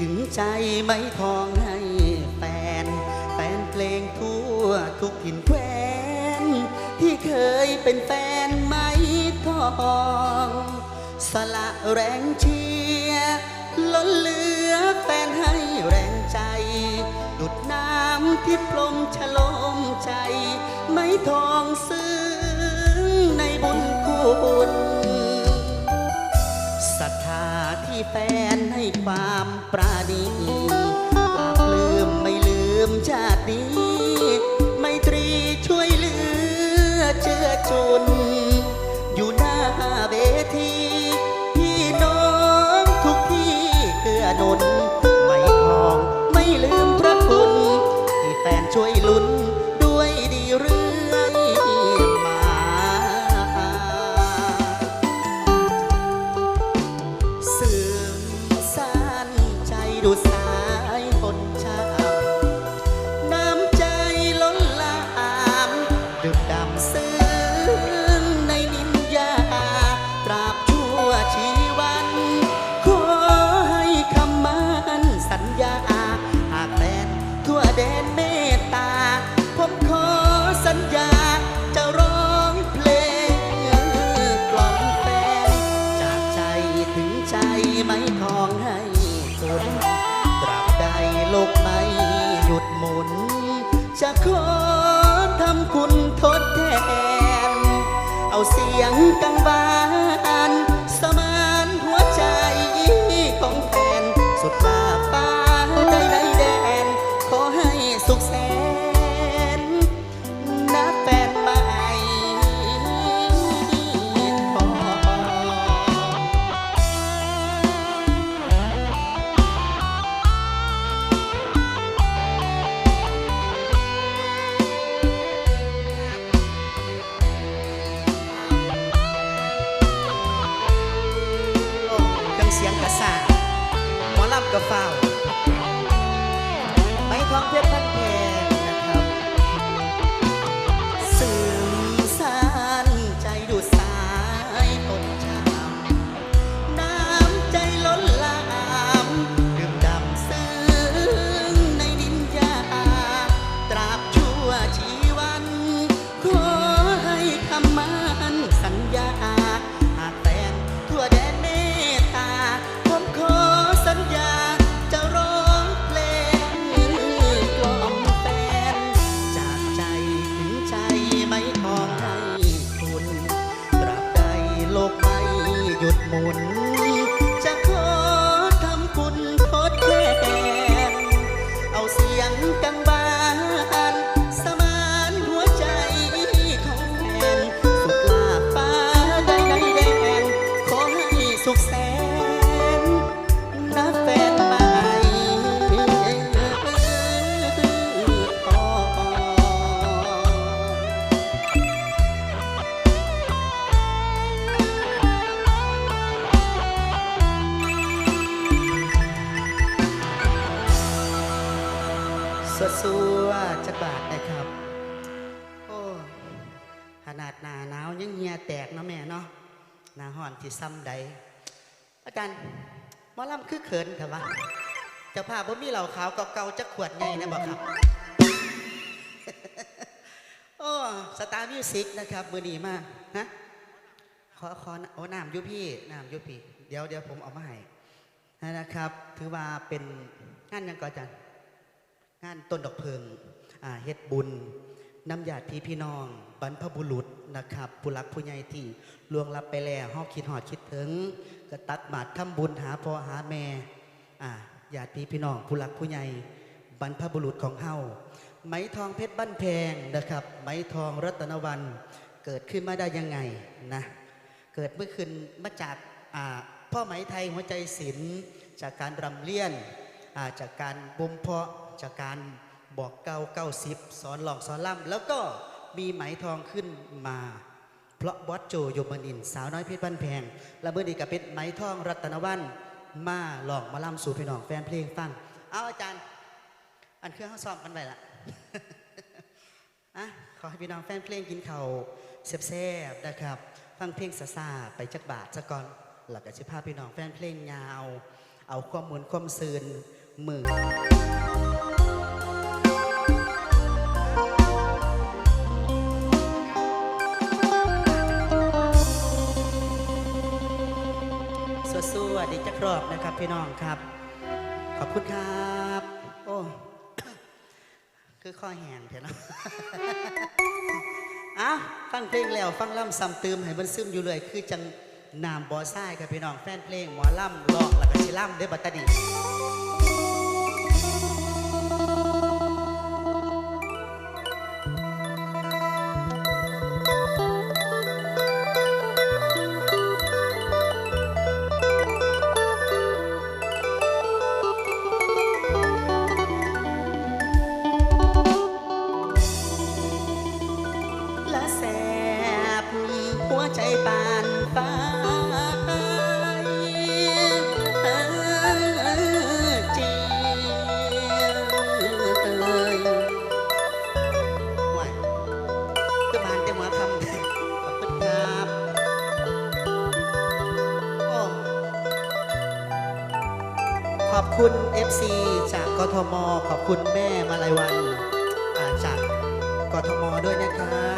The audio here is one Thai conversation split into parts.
ถึงใจไม่ทองให้แฟน แฟนเพลงทั่วทุกถิ่นแคว้น ที่เคยเป็นแฟนไม่ทอง สละแรงเชียร์ล้นเหลือแฟนให้แรงใจ ดุดน้ำที่พลมฉลมใจ ไม่ทองซึ้งในบุญคุณ แฟนให้ความปราณีปราบลืมไม่ลืมชาตินี้ แตกเนาะแม่เนาะหนาห่อนที่ซ้ำใดอาจารย์มอลำคือเขินครับวะจะพาบ่มีเหล่าขาวเก่าๆจักขวดใหญ่นะบอกครับโอ้สตาร์มิวสิกนะครับมือดีมากฮะขอขอโอ้น้ำยุพี่น้ำยุพี่ เดี๋ยวเดี๋ยวผมเอามาให้นะครับ ถือว่าเป็นงานยังก่อนจารย์งานต้นดอกเพลิงอ่าเฮ็ดบุญ น้ำญาติพี่พี่น้อง บรรพบุรุษนะครับผู้รักผู้ใหญ่ที่ล่วงลับไปแล้วฮอกคิดหอดคิดถึงก็ตักบาตรทำบุญหาพ่อหาแม่อ่าญาติพี่พี่น้องผู้รักผู้ใหญ่บรรพบุรุษของเฮาไหมทองเพชรบ้านแพงนะครับ ไหมทองรัตนวันเกิดขึ้นมาได้ยังไงนะเกิดเมื่อคืนมาจากอ่าพ่อไหมไทยหัวใจศิลป์จากการรำเลียนอ่าจากการบ่มเพาะจากการ บอกเก้าเก้าสิบสอนหลอกสอนล่ำแล้วก็มีไหมทองขึ้นมา เพราะบอสโจโยมนิน สาวน้อยเพชรบ้านแพงและเมื่อดีกับเป็นไหมทองรัตนวันมาหลอกมาล่ำสู่พี่น้องแฟนเพลงฟัง เอาอาจารย์ อันเครื่องเขาซ้อมกันไปละอะขอให้พี่น้องแฟนเพลงกินเข้าวแซ่บๆนะครับ ฟังเพลงซาซาไปจักบาทซะก่อนหลักจะพาพี่น้องแฟนเพลงยาว เอาความหมุนความซืนมือ สู้ๆดีจักรอบนะครับ พี่น้องครับ ขอบคุณครับ โอ้คือข้อแหงเถอะนะอะฟังเพลงแล้วฟังล่ำซ้ำเติมให้มันซึมอยู่เลย คือจังนามบอซ้ายครับพี่น้องแฟนเพลงหมอล่ำลอกแล้วก็ชิล่ำเด้อบัตตาดี กทมด้วยนะครับ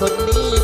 คนนี้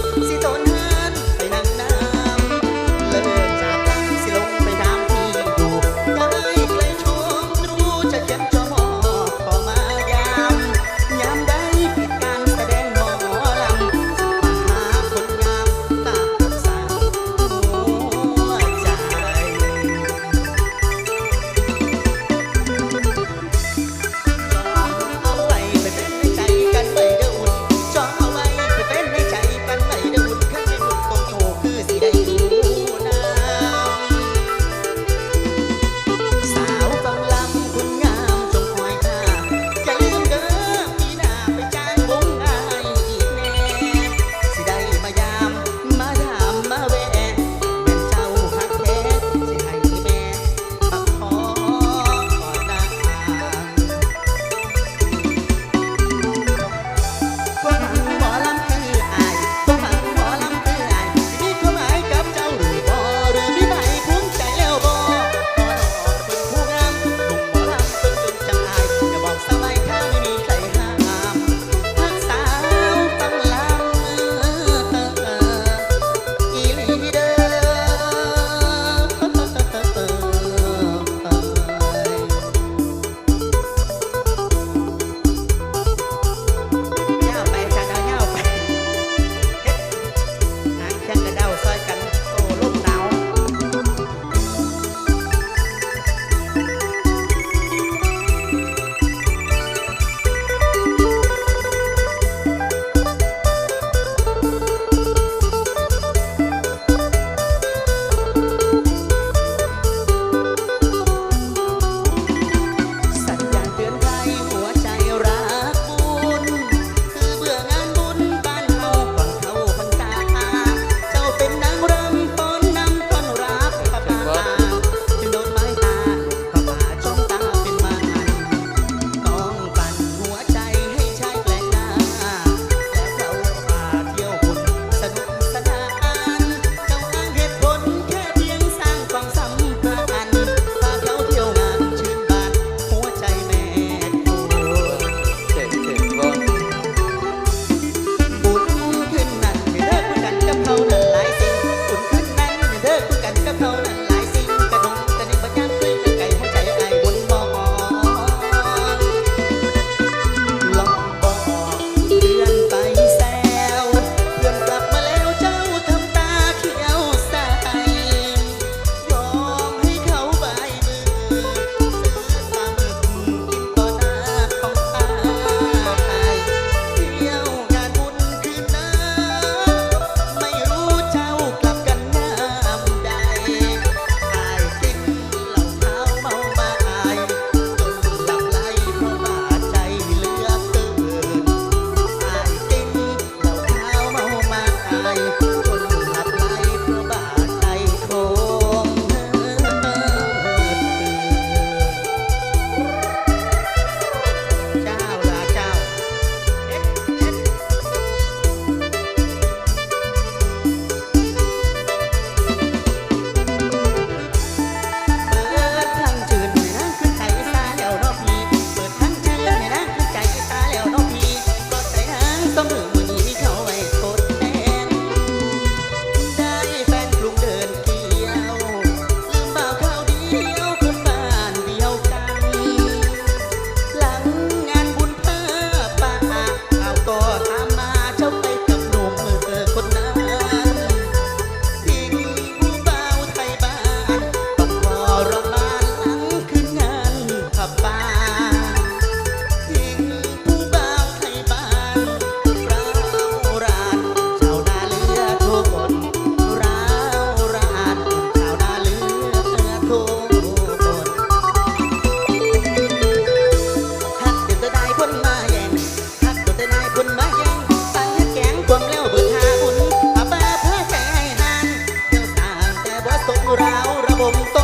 ราระบมต้น